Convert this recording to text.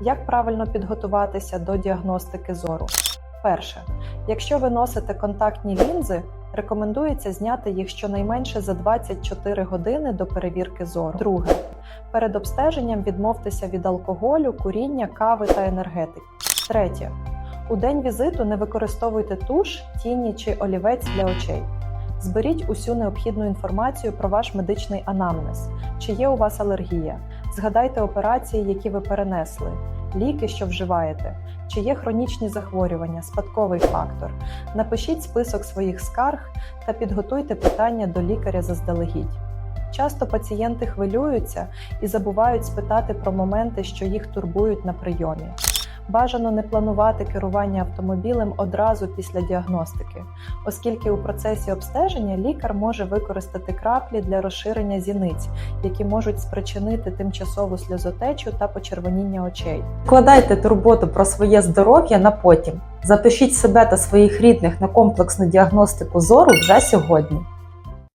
Як правильно підготуватися до діагностики зору? Перше, якщо ви носите контактні лінзи, рекомендується зняти їх щонайменше за 24 години до перевірки зору. Друге, перед обстеженням відмовтеся від алкоголю, куріння, кави та енергетики. Третє, у день візиту не використовуйте туш, тіні чи олівець для очей. Зберіть усю необхідну інформацію про ваш медичний анамнез, чи є у вас алергія. Згадайте операції, які ви перенесли, ліки, що вживаєте, чи є хронічні захворювання, спадковий фактор. Напишіть список своїх скарг та підготуйте питання до лікаря заздалегідь. Часто пацієнти хвилюються і забувають спитати про моменти, що їх турбують на прийомі. Бажано не планувати керування автомобілем одразу після діагностики, оскільки у процесі обстеження лікар може використати краплі для розширення зіниць, які можуть спричинити тимчасову сльозотечу та почервоніння очей. Вкладайте турботу про своє здоров'я на потім. Запишіть себе та своїх рідних на комплексну діагностику зору вже сьогодні.